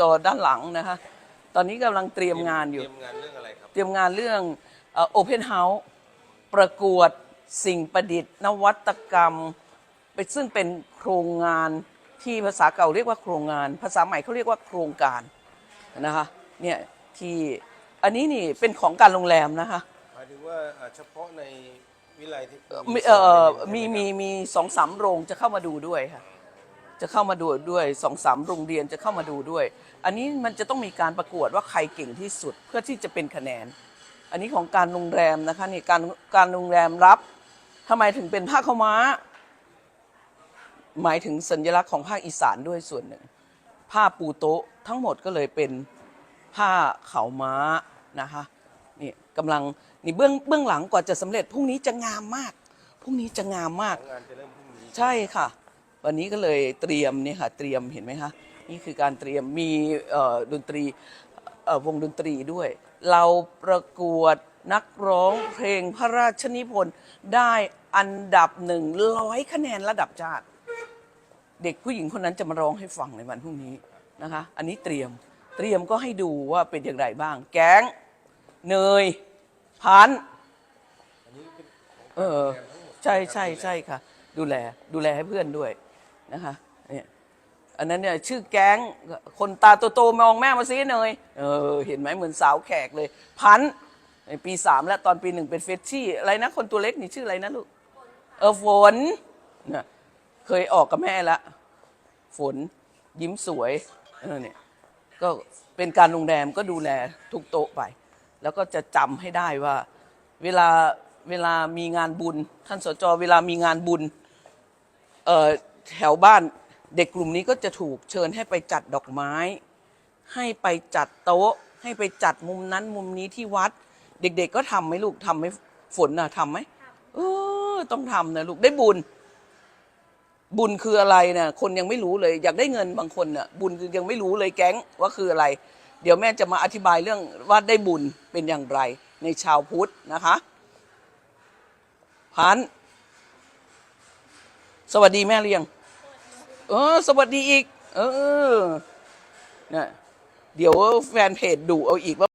จด้านหลังนะคะ ตอนนี้กำลังเตรียมงานอยู่ เตรียมงานเรื่องอะไรครับ เตรียมงานเรื่องโอเพนเฮาส์ประกวดสิ่งประดิษฐ์ นวัตกรรมเป็นซึ่งเป็นโครงงานที่ภาษาเก่าเรียกว่าโครงงาน ภาษาใหม่เขาเรียกว่าโครงการนะคะเนี่ยที่อันนี้นี่เป็นของการโรงแรมนะคะหมายถึงว่าอ่าเฉพาะในวิไลที่มีเอ่อมีมีมีสองสามโรงจะเข้ามาดูด้วยค่ะ จะเข้ามาดูด้วยสองสามโรงเรียนจะเข้ามาดูด้วย อันนี้มันจะต้องมีการประกวดว่าใครเก่งที่สุดเพื่อที่จะเป็นคะแนน อันนี้ของการโรงแรมนะคะนี่การการโรงแรมรับทำไมถึงเป็นผ้าขาวม้า หมายถึงสัญลักษณ์ของภาคอีสานด้วยส่วนหนึ่ง ผ้าปูโต๊ะทั้งหมดก็เลยเป็นผ้าขาวม้านะคะนี่กำลังนี่เบื้องเบื้องหลังกว่าจะสำเร็จพรุ่งนี้จะงามมากพรุ่งนี้จะงามมากงานจะเริ่มพรุ่งนี้ใช่ค่ะ วันนี้ก็เลยเตรียมเนี่ยค่ะเตรียมเห็นไหมคะนี่คือการเตรียมมีดนตรีวงดนตรีด้วย เราประกวดนักร้องเพลงพระราชนิพนธ์ได้อันดับหนึ่งร้อยคะแนนระดับชาติ เด็กผู้หญิงคนนั้นจะมาร้องให้ฟังในวันพรุ่งนี้นะคะ อันนี้เตรียมเตรียมก็ให้ดูว่าเป็นอย่างไรบ้าง แก๊งเนยพันอันนี้เป็นของเออใช่ใช่ใช่ค่ะ ดูแลดูแลให้เพื่อนด้วย นะคะเนี่ยอันนั้นเนี่ยชื่อแก๊งคนตาโตๆมองแม่มาซิเนยเออเห็นไหมเหมือนสาวแขกเลย พันในปีสามแล้วตอนปีหนึ่งเป็นเฟชชี่อะไรนะคนตัวเล็กนี่ชื่ออะไรนะลูกเออฝนเนี่ยเคยออกกับแม่ละฝนยิ้มสวยเออเนี่ยก็เป็นการโรงแรมก็ดูแลทุกโต๊ะไป แล้วก็จะจำให้ได้ว่า เวลาเวลามีงานบุญ ท่านสจเวลามีงานบุญเออ แถวบ้านเด็กกลุ่มนี้ก็จะถูกเชิญให้ไปจัดดอกไม้ ให้ไปจัดโต๊ะ ให้ไปจัดมุมนั้นมุมนี้ที่วัด เด็ก ๆ ก็ทำไหมลูกทำไหมฝนน่ะทำไหมเออต้องทำนะลูกได้บุญ บุญคืออะไรเนี่ยคนยังไม่รู้เลย อยากได้เงินบางคนน่ะ บุญคือยังไม่รู้เลยแก๊งว่าคืออะไร เดี๋ยวแม่จะมาอธิบายเรื่องว่าได้บุญเป็นอย่างไร ในชาวพุทธนะคะพันธุ์ สวัสดีแม่เรียงเออ สวัสดีอีก เออเนี่ยเดี๋ยวแฟนเพจดูเอาอีกว่า